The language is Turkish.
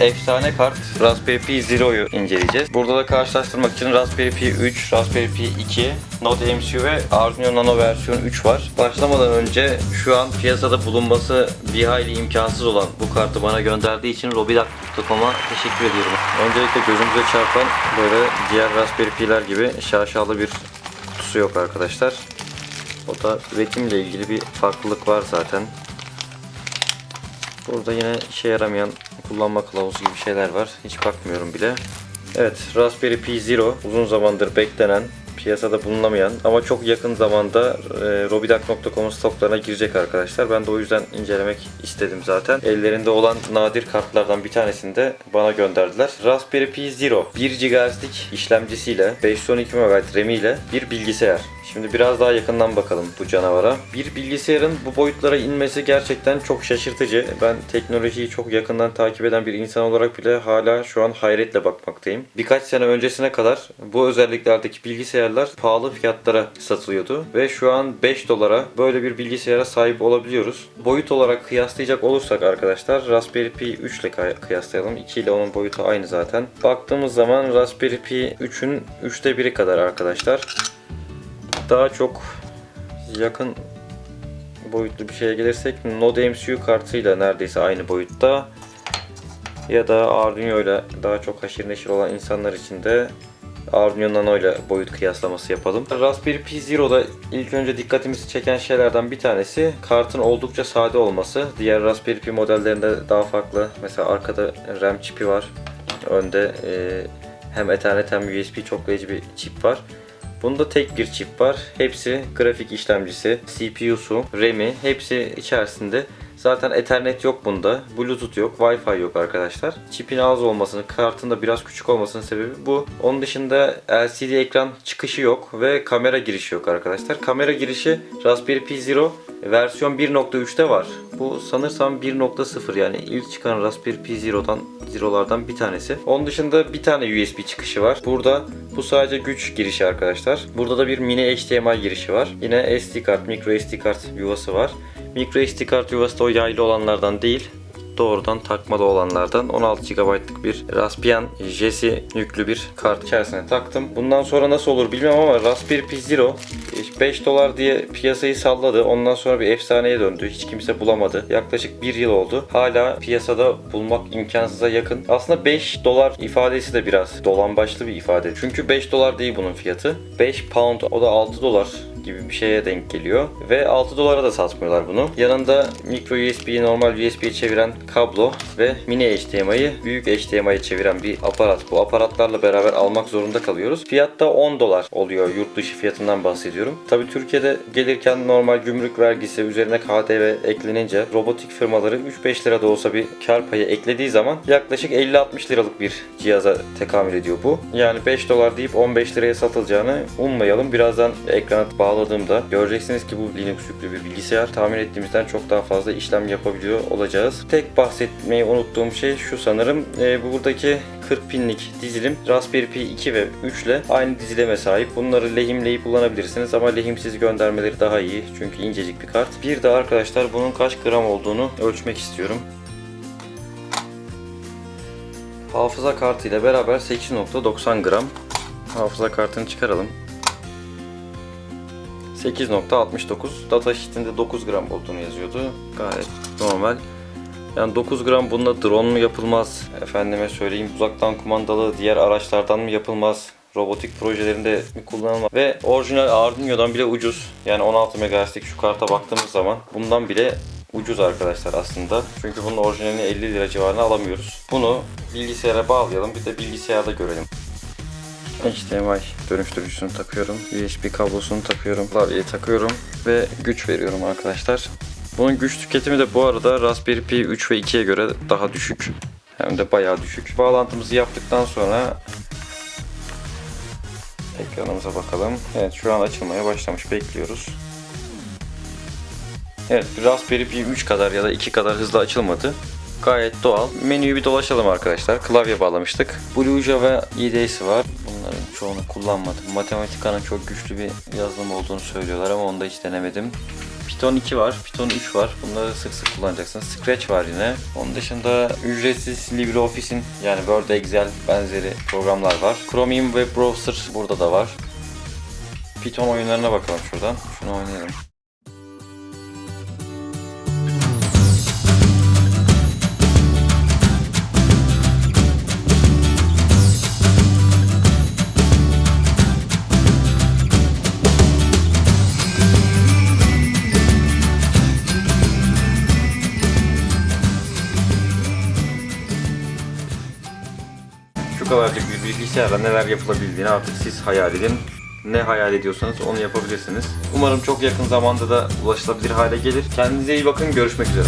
efsane kart Raspberry Pi Zero'yu inceleyeceğiz. Burada da karşılaştırmak için Raspberry Pi 3, Raspberry Pi 2, Node MCU ve Arduino Nano versiyon 3 var. Başlamadan önce şu an piyasada bulunması bir hayli imkansız olan bu kartı bana gönderdiği için Robidac.com'a teşekkür ediyorum. Öncelikle gözümüze çarpan böyle diğer Raspberry Pi'ler gibi şaşalı bir kutusu yok arkadaşlar. O da üretimle ilgili bir farklılık var zaten. Burada yine işe yaramayan kullanma kılavuzu gibi şeyler var. Hiç bakmıyorum bile. Evet, Raspberry Pi Zero uzun zamandır beklenen, piyasada bulunamayan ama çok yakın zamanda e, Robidac.com'un stoklarına girecek arkadaşlar. Ben de o yüzden incelemek istedim zaten. Ellerinde olan nadir kartlardan bir tanesini de bana gönderdiler. Raspberry Pi Zero 1 GHz'lik işlemcisiyle 512 MB RAM ile bir bilgisayar. Şimdi biraz daha yakından bakalım bu canavara. Bir bilgisayarın bu boyutlara inmesi gerçekten çok şaşırtıcı. Ben teknolojiyi çok yakından takip eden bir insan olarak bile hala şu an hayretle bakmaktayım. Birkaç sene öncesine kadar bu özelliklerdeki bilgisayarlar pahalı fiyatlara satılıyordu ve şu an 5 dolara böyle bir bilgisayara sahip olabiliyoruz. Boyut olarak kıyaslayacak olursak arkadaşlar Raspberry Pi 3 ile kıy- kıyaslayalım. 2 ile onun boyutu aynı zaten. Baktığımız zaman Raspberry Pi 3'ün 3'te 1'i kadar arkadaşlar daha çok yakın boyutlu bir şeye gelirsek Node MCU kartıyla neredeyse aynı boyutta ya da Arduino ile daha çok haşir neşir olan insanlar için de Arduino Nano ile boyut kıyaslaması yapalım. Raspberry Pi Zero'da ilk önce dikkatimizi çeken şeylerden bir tanesi kartın oldukça sade olması. Diğer Raspberry Pi modellerinde daha farklı. Mesela arkada RAM çipi var. Önde e, hem Ethernet hem USB çoklayıcı bir çip var. Bunda tek bir çip var. Hepsi grafik işlemcisi, CPU'su, RAM'i hepsi içerisinde. Zaten Ethernet yok bunda. Bluetooth yok, Wi-Fi yok arkadaşlar. Çipin az olmasının, kartın da biraz küçük olmasının sebebi bu. Onun dışında LCD ekran çıkışı yok ve kamera girişi yok arkadaşlar. Kamera girişi Raspberry Pi Zero versiyon 1.3'te var. Bu sanırsam 1.0 yani ilk çıkan Raspberry Pi Zero'dan Zero'lardan bir tanesi. Onun dışında bir tane USB çıkışı var. Burada bu sadece güç girişi arkadaşlar. Burada da bir mini HDMI girişi var. Yine SD kart, micro SD kart yuvası var. Micro SD kart yuvası da o yaylı olanlardan değil doğrudan takmalı olanlardan 16 GB'lık bir Raspbian Jesi yüklü bir kart içerisine taktım. Bundan sonra nasıl olur bilmiyorum ama Raspberry Pi Zero 5 dolar diye piyasayı salladı. Ondan sonra bir efsaneye döndü. Hiç kimse bulamadı. Yaklaşık 1 yıl oldu. Hala piyasada bulmak imkansıza yakın. Aslında 5 dolar ifadesi de biraz dolambaçlı bir ifade. Çünkü 5 dolar değil bunun fiyatı. 5 pound o da 6 dolar gibi bir şeye denk geliyor. Ve 6 dolara da satmıyorlar bunu. Yanında micro USB'yi normal USB'ye çeviren kablo ve mini HDMI'yi büyük HDMI'ye çeviren bir aparat. Bu aparatlarla beraber almak zorunda kalıyoruz. Fiyat da 10 dolar oluyor. Yurt dışı fiyatından bahsediyorum. Tabi Türkiye'de gelirken normal gümrük vergisi üzerine KDV eklenince robotik firmaları 3-5 lira da olsa bir kar payı eklediği zaman yaklaşık 50-60 liralık bir cihaza tekamül ediyor bu. Yani 5 dolar deyip 15 liraya satılacağını ummayalım. Birazdan ekrana bağladığımda göreceksiniz ki bu Linux yüklü bir bilgisayar. Tahmin ettiğimizden çok daha fazla işlem yapabiliyor olacağız. Tek bahsetmeyi unuttuğum şey şu sanırım. E, buradaki 40 pinlik dizilim Raspberry Pi 2 ve 3 ile aynı dizileme sahip. Bunları lehimleyip kullanabilirsiniz ama lehimsiz göndermeleri daha iyi. Çünkü incecik bir kart. Bir de arkadaşlar bunun kaç gram olduğunu ölçmek istiyorum. Hafıza kartı ile beraber 8.90 gram. Hafıza kartını çıkaralım. 8.69 data sheet'inde 9 gram olduğunu yazıyordu. Gayet normal. Yani 9 gram bununla drone mu yapılmaz? Efendime söyleyeyim uzaktan kumandalı diğer araçlardan mı yapılmaz? Robotik projelerinde mi kullanılmaz? Ve orijinal Arduino'dan bile ucuz. Yani 16 MHz'lik şu karta baktığımız zaman bundan bile ucuz arkadaşlar aslında. Çünkü bunun orijinalini 50 lira civarına alamıyoruz. Bunu bilgisayara bağlayalım bir de bilgisayarda görelim. HDMI dönüştürücüsünü takıyorum. USB kablosunu takıyorum. Klavyeyi takıyorum ve güç veriyorum arkadaşlar. Bunun güç tüketimi de bu arada Raspberry Pi 3 ve 2'ye göre daha düşük. Hem de bayağı düşük. Bağlantımızı yaptıktan sonra ekranımıza bakalım. Evet şu an açılmaya başlamış. Bekliyoruz. Evet Raspberry Pi 3 kadar ya da 2 kadar hızlı açılmadı. Gayet doğal. Menüyü bir dolaşalım arkadaşlar. Klavye bağlamıştık. Blue Java IDE'si var. Bunların çoğunu kullanmadım. Matematika'nın çok güçlü bir yazılım olduğunu söylüyorlar ama onu da hiç denemedim. Python 2 var, Python 3 var. Bunları sık sık kullanacaksınız. Scratch var yine. Onun dışında ücretsiz LibreOffice'in yani Word, Excel benzeri programlar var. Chromium Web Browser burada da var. Python oyunlarına bakalım şuradan. Şunu oynayalım. Şu kadarcık bir bilgisayarla neler yapılabildiğini artık siz hayal edin. Ne hayal ediyorsanız onu yapabilirsiniz. Umarım çok yakın zamanda da ulaşılabilir hale gelir. Kendinize iyi bakın. Görüşmek üzere.